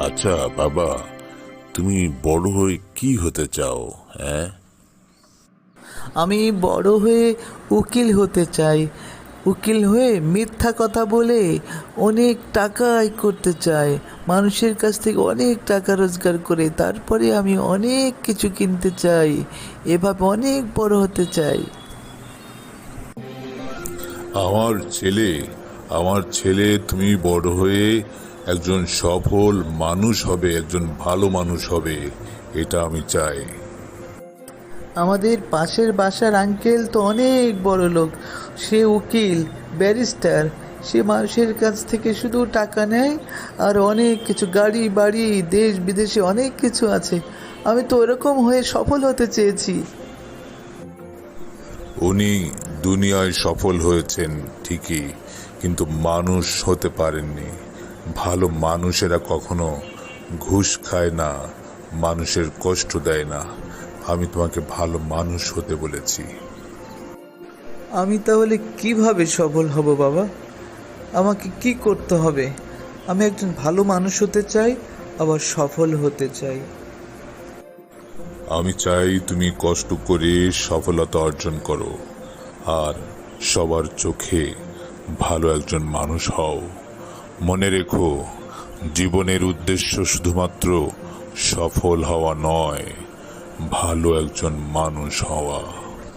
আচ্ছা বাবা তুমি বড় হয়ে কি হতে চাও হ্যাঁ? আমি বড় হয়ে উকিল হতে চাই। উকিল হয়ে মিথ্যা কথা বলে অনেক টাকা আয় করতে চাই। মানুষের কাছ থেকে অনেক টাকা রোজগার করে তারপরে আমি অনেক কিছু কিনতে চাই। এভাবে অনেক বড় হতে চাই। আমার ছেলে আমার ছেলে তুমি বড় হয়ে একজন সফল মানুষ হবে একজন ভালো মানুষ হবে এটা আমি চাই। আমাদের পাশের বাসার আঙ্কেল তো অনেক বড় লোক। সে উকিল ব্যারিস্টার সে মানুষের কাছ থেকে শুধু টাকা নেয় আর অনেক কিছু গাড়ি বাড়ি দেশ বিদেশে অনেক কিছু আছে। আমি তো ওরকম হয়ে সফল হতে চেয়েছি। উনি দুনিয়ায় সফল হয়েছেন ঠিকই কিন্তু মানুষ হতে পারেননি। ভালো মানুষেরা কখনো ঘুষ খায় না মানুষের কষ্ট দেয় না। আমি তোমাকে ভালো মানুষ হতে বলেছি। আমি তাহলে কীভাবে সফল হব বাবা? আমাকে কি করতে হবে? আমি একজন ভালো মানুষ হতে চাই আবার সফল হতে চাই। আমি চাই তুমি কষ্ট করে সফলতা অর্জন করো আর সবার চোখে ভালো একজন মানুষ হও। মনে রেখো জীবনের উদ্দেশ্য শুধুমাত্র সফল হওয়া নয় ভালো একজন মানুষ হওয়া।